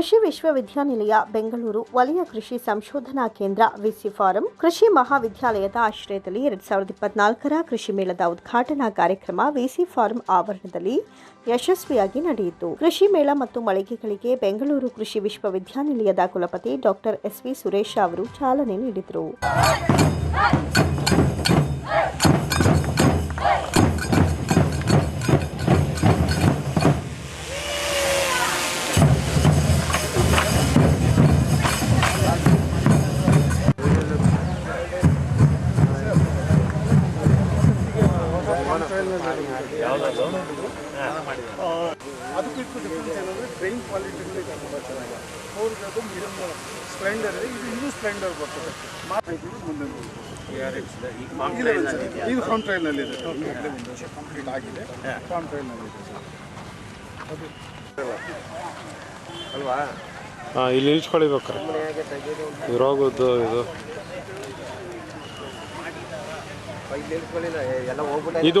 ಕೃಷಿ ವಿಶ್ವವಿದ್ಯಾನಿಲಯ, ಬೆಂಗಳೂರು, ವಲಯ ಕೃಷಿ ಸಂಶೋಧನಾ ಕೇಂದ್ರ, ವಿಸಿ ಫಾರಂ, ಕೃಷಿ ಮಹಾವಿದ್ಯಾಲಯದ ಆಶ್ರಯದಲ್ಲಿ ಎರಡ್ ಸಾವಿರದ ಇಪ್ಪತ್ನಾಲ್ಕರ ಕೃಷಿ ಮೇಳದ ಉದ್ಘಾಟನಾ ಕಾರ್ಯಕ್ರಮ ವಿಸಿ ಫಾರಂ ಆವರಣದಲ್ಲಿ ಯಶಸ್ವಿಯಾಗಿ ನಡೆಯಿತು. ಕೃಷಿ ಮೇಳ ಮತ್ತು ಮಳಿಗೆಗಳಿಗೆ ಬೆಂಗಳೂರು ಕೃಷಿ ವಿಶ್ವವಿದ್ಯಾನಿಲಯದ ಕುಲಪತಿ ಡಾಕ್ಟರ್ ಎಸ್ವಿ ಸುರೇಶ ಅವರು ಚಾಲನೆ ನೀಡಿದರು. ತುಂಬ ಸ್ಪ್ಲೆಂಡರ್ ಇದೆ ಇದು ಇನ್ನೂ ಸ್ಪ್ಲೆಂಡರ್ ಬರ್ತದೆ ಮುಂದೆ. ಇದು ಫಾರ್ಮ್ ಕಂಪ್ಲೀಟ್ ಆಗಿದೆ ಫಾರ್ಮ್ ಅಲ್ವಾ ಹಾಂ ಇಲ್ಲಿ ನಿಲ್ಸ್ಕೊಳ್ಳಿ ಬೇಕಾರೆ ಇದು ಇದು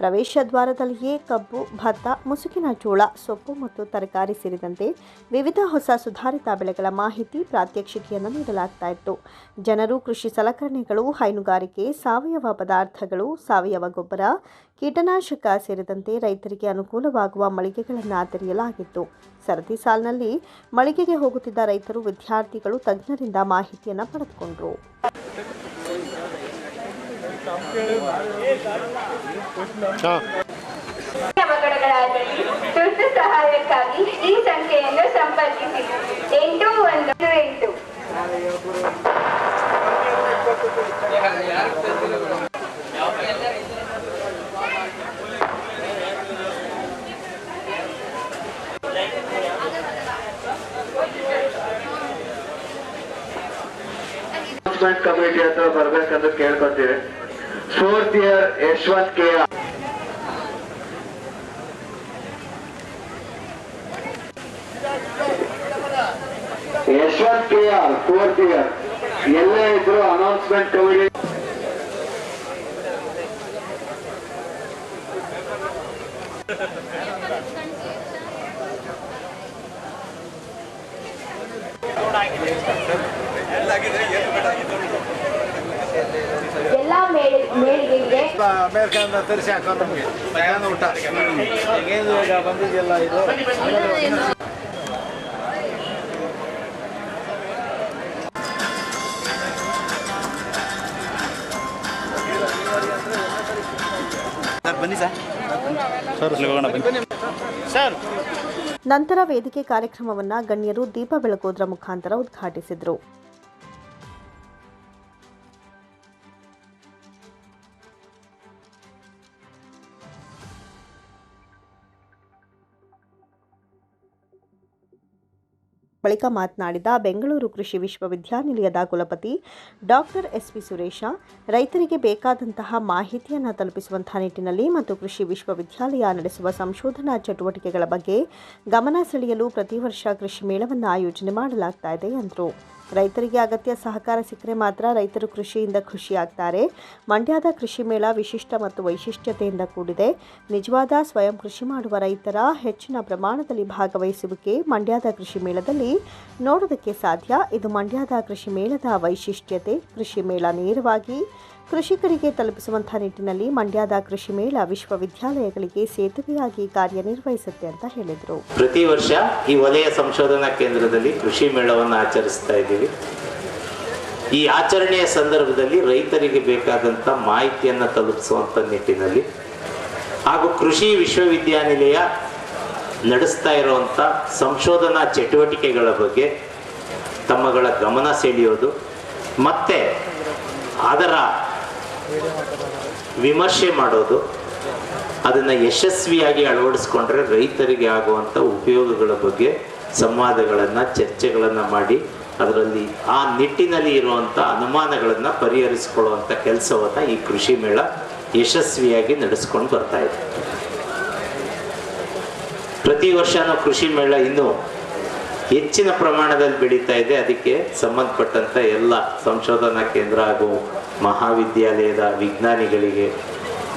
ಪ್ರವೇಶ ದ್ವಾರದಲ್ಲಿಯೇ ಕಬ್ಬು, ಭತ್ತ, ಮುಸುಕಿನ ಜೋಳ, ಸೊಪ್ಪು ಮತ್ತು ತರಕಾರಿ ಸೇರಿದಂತೆ ವಿವಿಧ ಹೊಸ ಸುಧಾರಿತ ಬೆಳೆಗಳ ಮಾಹಿತಿ ಪ್ರಾತ್ಯಕ್ಷಿಕೆಯನ್ನು ನೀಡಲಾಗ್ತಾ ಇತ್ತು. ಜನರು ಕೃಷಿ ಸಲಕರಣೆಗಳು, ಹೈನುಗಾರಿಕೆ, ಸಾವಯವ ಪದಾರ್ಥಗಳು, ಸಾವಯವ ಗೊಬ್ಬರ, ಕೀಟನಾಶಕ ಸೇರಿದಂತೆ ರೈತರಿಗೆ ಅನುಕೂಲವಾಗುವ ಮಳಿಗೆಗಳನ್ನು ತೆರೆಯಲಾಗಿತ್ತು. ಸರದಿ ಸಾಲಿನಲ್ಲಿ ಮಳಿಗೆಗೆ ಹೋಗುತ್ತಿದ್ದ ರೈತರು ವಿದ್ಯಾರ್ಥಿಗಳು ತಜ್ಞರಿಂದ ಮಾಹಿತಿಯನ್ನು ಪಡೆದುಕೊಂಡರು. ತುರ್ತು ಸಹಾಯಕ್ಕಾಗಿ ಈ ಸಂಖ್ಯೆಯನ್ನು ಸಂಪರ್ಕಿಸಿ. ಎಂಟು ಒಂದು ಎಂಟು. ಕಮಿಟಿ ಹತ್ರ ಬರ್ಬೇಕಂತ ಕೇಳ್ಕೊತೀವಿ. Fourth year Yashwant K. Yashwant K R fourth year ಎಲ್ಲೇ ಇದ್ರು ಅನೌನ್ಸ್ಮೆಂಟ್ ಕಮಿಟಿ ಎಲ್ಲಾ ಮೇಳ ಮೇಳಿಗೆಗೆ ಅಮೇರಿಕಾದಿಂದ ತರಿಸಿ ಹಾಕೋದು ನಮಗೆ. ಪ್ರಯಾಣ ಊಟ. ಈಗೇನು ಈಗ ಬಂದಿದೆಯಲ್ಲ ಇದು? ಬನ್ನಿ ಸರ್. ಸರ್ ಹೋಗೋಣ ಬನ್ನಿ. ಸರ್. ನಂತರ ವೇದಿಕೆ ಕಾರ್ಯಕ್ರಮವನ್ನು ಗಣ್ಯರು ದೀಪ ಬೆಳಗೋದ್ರ ಮುಖಾಂತರ ಉದ್ಘಾಟಿಸಿದರು. ಬಳಿಕ ಮಾತನಾಡಿದ ಬೆಂಗಳೂರು ಕೃಷಿ ವಿಶ್ವವಿದ್ಯಾನಿಲಯದ ಕುಲಪತಿ ಡಾಕ್ಟರ್ ಎಸ್ ವಿ ಸುರೇಶ, ರೈತರಿಗೆ ಬೇಕಾದಂತಹ ಮಾಹಿತಿಯನ್ನು ತಲುಪಿಸುವಂತಹ ನಿಟ್ಟಿನಲ್ಲಿ ಮತ್ತು ಕೃಷಿ ವಿಶ್ವವಿದ್ಯಾಲಯ ನಡೆಸುವ ಸಂಶೋಧನಾ ಚಟುವಟಿಕೆಗಳ ಬಗ್ಗೆ ಗಮನ ಸೆಳೆಯಲು ಪ್ರತಿ ವರ್ಷ ಕೃಷಿ ಮೇಳವನ್ನು ಆಯೋಜನೆ ಮಾಡಲಾಗ್ತಾ ಇದೆ ಎಂದರು ರೈತರಿಗೆ ಅಗತ್ಯ ಸಹಕಾರ ಸಿಕ್ಕರೆ ಮಾತ್ರ ರೈತರು ಕೃಷಿಯಿಂದ ಖುಷಿಯಾಗ್ತಾರೆ. ಮಂಡ್ಯದ ಕೃಷಿ ಮೇಳ ವಿಶಿಷ್ಟ ಮತ್ತು ವೈಶಿಷ್ಟ್ಯತೆಯಿಂದ ಕೂಡಿದೆ. ನಿಜವಾದ ಸ್ವಯಂ ಕೃಷಿ ಮಾಡುವ ರೈತರ ಹೆಚ್ಚಿನ ಪ್ರಮಾಣದಲ್ಲಿ ಭಾಗವಹಿಸುವಿಕೆ ಮಂಡ್ಯದ ಕೃಷಿ ಮೇಳದಲ್ಲಿ ನೋಡೋದಕ್ಕೆ ಸಾಧ್ಯ. ಇದು ಮಂಡ್ಯದ ಕೃಷಿ ಮೇಳದ ವೈಶಿಷ್ಟ್ಯತೆ. ಕೃಷಿ ಮೇಳ ನೇರವಾಗಿ ಕೃಷಿಕರಿಗೆ ತಲುಪಿಸುವಂತಹ ನಿಟ್ಟಿನಲ್ಲಿ ಮಂಡ್ಯದ ಕೃಷಿ ಮೇಳ ವಿಶ್ವವಿದ್ಯಾಲಯಗಳಿಗೆ ಸೇತುವೆಯಾಗಿ ಕಾರ್ಯನಿರ್ವಹಿಸುತ್ತೆ ಅಂತ ಹೇಳಿದರು. ಪ್ರತಿ ವರ್ಷ ಈ ವಲಯ ಸಂಶೋಧನಾ ಕೇಂದ್ರದಲ್ಲಿ ಕೃಷಿ ಮೇಳವನ್ನು ಆಚರಿಸ್ತಾ ಇದ್ದೀವಿ. ಈ ಆಚರಣೆಯ ಸಂದರ್ಭದಲ್ಲಿ ರೈತರಿಗೆ ಬೇಕಾದಂತಹ ಮಾಹಿತಿಯನ್ನು ತಲುಪಿಸುವಂತ ನಿಟ್ಟಿನಲ್ಲಿ ಹಾಗೂ ಕೃಷಿ ವಿಶ್ವವಿದ್ಯಾನಿಲಯ ನಡೆಸ್ತಾ ಇರುವಂಥ ಸಂಶೋಧನಾ ಚಟುವಟಿಕೆಗಳ ಬಗ್ಗೆ ತಮ್ಮಗಳ ಗಮನ ಸೆಳೆಯೋದು, ಮತ್ತು ಅದರ ವಿಮರ್ಶೆ ಮಾಡೋದು, ಅದನ್ನು ಯಶಸ್ವಿಯಾಗಿ ಅಳವಡಿಸ್ಕೊಂಡ್ರೆ ರೈತರಿಗೆ ಆಗುವಂಥ ಉಪಯೋಗಗಳ ಬಗ್ಗೆ ಸಂವಾದಗಳನ್ನು, ಚರ್ಚೆಗಳನ್ನು ಮಾಡಿ ಅದರಲ್ಲಿ ಆ ನಿಟ್ಟಿನಲ್ಲಿ ಇರುವಂಥ ಅನುಮಾನಗಳನ್ನು ಪರಿಹರಿಸಿಕೊಳ್ಳುವಂಥ ಕೆಲಸವನ್ನು ಈ ಕೃಷಿ ಮೇಳ ಯಶಸ್ವಿಯಾಗಿ ನಡೆಸ್ಕೊಂಡು ಬರ್ತಾ ಇದೆ. ಪ್ರತಿ ವರ್ಷನೂ ಕೃಷಿ ಮೇಳ ಇನ್ನೂ ಹೆಚ್ಚಿನ ಪ್ರಮಾಣದಲ್ಲಿ ಬೆಳೀತಾ ಇದೆ. ಅದಕ್ಕೆ ಸಂಬಂಧಪಟ್ಟಂಥ ಎಲ್ಲ ಸಂಶೋಧನಾ ಕೇಂದ್ರ ಹಾಗೂ ಮಹಾವಿದ್ಯಾಲಯದ ವಿಜ್ಞಾನಿಗಳಿಗೆ,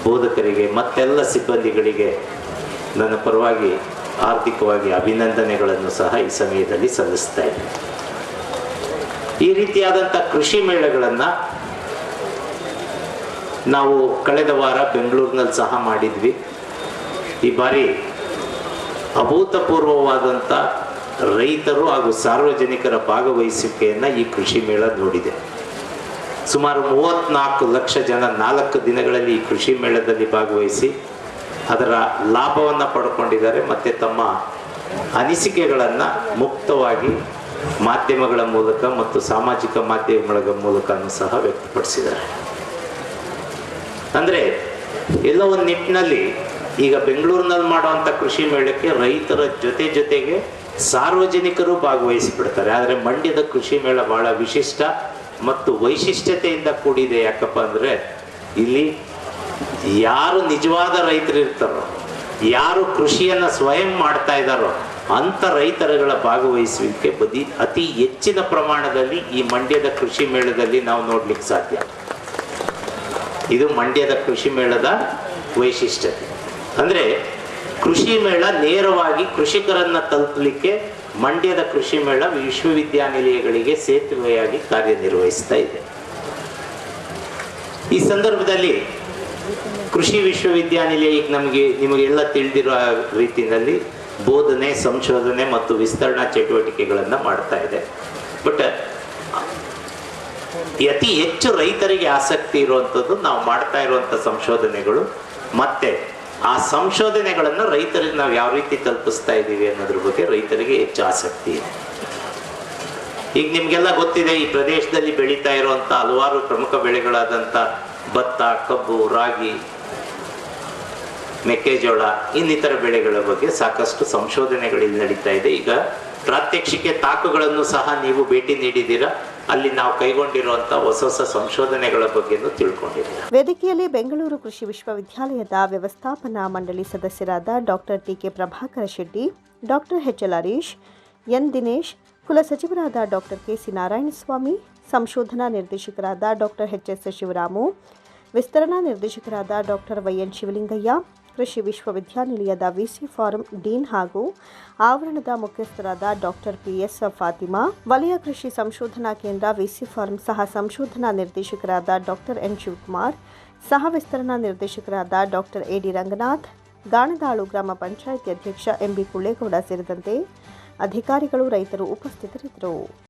ಬೋಧಕರಿಗೆ, ಮತ್ತೆಲ್ಲ ಸಿಬ್ಬಂದಿಗಳಿಗೆ ನನ್ನ ಪರವಾಗಿ ಆರ್ಥಿಕವಾಗಿ ಅಭಿನಂದನೆಗಳನ್ನು ಸಹ ಈ ಸಮಯದಲ್ಲಿ ಸಲ್ಲಿಸ್ತಾ ಇದ್ದೀನಿ. ಈ ರೀತಿಯಾದಂಥ ಕೃಷಿ ಮೇಳಗಳನ್ನು ನಾವು ಕಳೆದ ವಾರ ಬೆಂಗಳೂರಿನಲ್ಲಿ ಸಹ ಮಾಡಿದ್ವಿ. ಈ ಬಾರಿ ಅಭೂತಪೂರ್ವವಾದಂಥ ರೈತರು ಹಾಗೂ ಸಾರ್ವಜನಿಕರ ಭಾಗವಹಿಸುವಿಕೆಯನ್ನು ಈ ಕೃಷಿ ಮೇಳ ನೋಡಿದೆ. ಸುಮಾರು ಮೂವತ್ತ್ನಾಲ್ಕು ಲಕ್ಷ ಜನ ನಾಲ್ಕು ದಿನಗಳಲ್ಲಿ ಈ ಕೃಷಿ ಮೇಳದಲ್ಲಿ ಭಾಗವಹಿಸಿ ಅದರ ಲಾಭವನ್ನು ಪಡ್ಕೊಂಡಿದ್ದಾರೆ ಮತ್ತು ತಮ್ಮ ಅನಿಸಿಕೆಗಳನ್ನು ಮುಕ್ತವಾಗಿ ಮಾಧ್ಯಮಗಳ ಮೂಲಕ ಮತ್ತು ಸಾಮಾಜಿಕ ಮಾಧ್ಯಮಗಳ ಮೂಲಕನೂ ಸಹ ವ್ಯಕ್ತಪಡಿಸಿದ್ದಾರೆ. ಅಂದರೆ ಎಲ್ಲ ಒಂದು ನಿಟ್ಟಿನಲ್ಲಿ ಈಗ ಬೆಂಗಳೂರಿನಲ್ಲಿ ಮಾಡುವಂಥ ಕೃಷಿ ಮೇಳಕ್ಕೆ ರೈತರ ಜೊತೆ ಜೊತೆಗೆ ಸಾರ್ವಜನಿಕರು ಭಾಗವಹಿಸಿಬಿಡ್ತಾರೆ. ಆದರೆ ಮಂಡ್ಯದ ಕೃಷಿ ಮೇಳ ಬಹಳ ವಿಶಿಷ್ಟ ಮತ್ತು ವೈಶಿಷ್ಟ್ಯತೆಯಿಂದ ಕೂಡಿದೆ. ಯಾಕಪ್ಪ ಅಂದರೆ ಇಲ್ಲಿ ಯಾರು ನಿಜವಾದ ರೈತರು ಇರ್ತಾರೋ, ಯಾರು ಕೃಷಿಯನ್ನು ಸ್ವಯಂ ಮಾಡ್ತಾ ಇದ್ದಾರೋ ಅಂಥ ರೈತರುಗಳ ಭಾಗವಹಿಸುವಿಕೆ ಬದಿ ಅತಿ ಹೆಚ್ಚಿನ ಪ್ರಮಾಣದಲ್ಲಿ ಈ ಮಂಡ್ಯದ ಕೃಷಿ ಮೇಳದಲ್ಲಿ ನಾವು ನೋಡ್ಲಿಕ್ಕೆ ಸಾಧ್ಯ. ಇದು ಮಂಡ್ಯದ ಕೃಷಿ ಮೇಳದ ವೈಶಿಷ್ಟ್ಯತೆ. ಅಂದರೆ ಕೃಷಿ ಮೇಳ ನೇರವಾಗಿ ಕೃಷಿಕರನ್ನ ತಲುಪಲಿಕ್ಕೆ ಮಂಡ್ಯದ ಕೃಷಿ ಮೇಳ ವಿಶ್ವವಿದ್ಯಾನಿಲಯಗಳಿಗೆ ಸೇತುವೆಯಾಗಿ ಕಾರ್ಯನಿರ್ವಹಿಸ್ತಾ ಇದೆ. ಈ ಸಂದರ್ಭದಲ್ಲಿ ಕೃಷಿ ವಿಶ್ವವಿದ್ಯಾನಿಲಯ ಈಗ ನಮಗೆ ನಿಮಗೆಲ್ಲ ತಿಳಿದಿರೋ ರೀತಿಯಲ್ಲಿ ಬೋಧನೆ, ಸಂಶೋಧನೆ ಮತ್ತು ವಿಸ್ತರಣಾ ಚಟುವಟಿಕೆಗಳನ್ನು ಮಾಡ್ತಾ ಇದೆ. ಬಟ್ ಅತಿ ಹೆಚ್ಚು ರೈತರಿಗೆ ಆಸಕ್ತಿ ಇರುವಂಥದ್ದು ನಾವು ಮಾಡ್ತಾ ಇರುವಂಥ ಸಂಶೋಧನೆಗಳು ಮತ್ತೆ ಆ ಸಂಶೋಧನೆಗಳನ್ನು ರೈತರಿಗೆ ನಾವು ಯಾವ ರೀತಿ ತಲುಪಿಸ್ತಾ ಇದ್ದೀವಿ ಅನ್ನೋದ್ರ ಬಗ್ಗೆ ರೈತರಿಗೆ ಹೆಚ್ಚು ಆಸಕ್ತಿ ಇದೆ. ಈಗ ನಿಮಗೆಲ್ಲ ಗೊತ್ತಿದೆ, ಈ ಪ್ರದೇಶದಲ್ಲಿ ಬೆಳೀತಾ ಇರುವಂಥ ಹಲವಾರು ಪ್ರಮುಖ ಬೆಳೆಗಳಾದಂಥ ಭತ್ತ, ಕಬ್ಬು, ರಾಗಿ, ಮೆಕ್ಕೆಜೋಳ, ಇನ್ನಿತರ ಬೆಳೆಗಳ ಬಗ್ಗೆ ಸಾಕಷ್ಟು ಸಂಶೋಧನೆಗಳು ಇಲ್ಲಿ ನಡೀತಾ ಇದೆ. ಈಗ ಪ್ರಾತ್ಯಕ್ಷಿಕೆ ತಾಕುಗಳನ್ನು ಸಹ ನೀವು ಭೇಟಿ ನೀಡಿದ್ದೀರಾ? ಅಲ್ಲಿ ನಾವು ಕೈಗೊಂಡಿರುವಂಥ ಹೊಸ ಹೊಸ ಸಂಶೋಧನೆಗಳ ಬಗ್ಗೆನೂ ತಿಳ್ಕೊಂಡಿದ್ದೇವೆ. ವೇದಿಕೆಯಲ್ಲಿ ಬೆಂಗಳೂರು ಕೃಷಿ ವಿಶ್ವವಿದ್ಯಾಲಯದ ವ್ಯವಸ್ಥಾಪನಾ ಮಂಡಳಿ ಸದಸ್ಯರಾದ doctor T K Prabhakara Shetty, doctor H L Harish, N. Dinesh ಕುಲಸಚಿವರಾದ doctor K C Narayanaswamy, ಸಂಶೋಧನಾ ನಿರ್ದೇಶಕರಾದ ಡಾಕ್ಟರ್ ಎಚ್ ಎಸ್ ಶಿವರಾಮು, ವಿಸ್ತರಣಾ ನಿರ್ದೇಶಕರಾದ ಡಾಕ್ಟರ್ ವೈಎನ್ ಶಿವಲಿಂಗಯ್ಯ ಕೃಷಿ ವಿಶ್ವವಿದ್ಯಾನಿಲಯದ ವಿಸಿ ಫಾರಂ ಡೀನ್ ಹಾಗೂ ಆವರಣದ ಮುಖ್ಯಸ್ಥರಾದ ಡಾಕ್ಟರ್ ಪಿ ಎಸ್ ಫಾತಿಮಾ, ವಲಯ ಕೃಷಿ ಸಂಶೋಧನಾ ಕೇಂದ್ರ ವಿಸಿ ಫಾರಂ ಸಹ ಸಂಶೋಧನಾ ನಿರ್ದೇಶಕರಾದ ಡಾಕ್ಟರ್ ಎನ್ ಶಿವಕುಮಾರ್, ಸಹ ವಿಸ್ತರಣಾ ನಿರ್ದೇಶಕರಾದ doctor A D Ranganath, Ganadalu ಗ್ರಾಮ ಪಂಚಾಯಿತಿ ಅಧ್ಯಕ್ಷ ಎಂಬಿ ಕುಳ್ಳೇಗೌಡ ಸೇರಿದಂತೆ ಅಧಿಕಾರಿಗಳು, ರೈತರು ಉಪಸ್ಥಿತರಿದ್ದರು.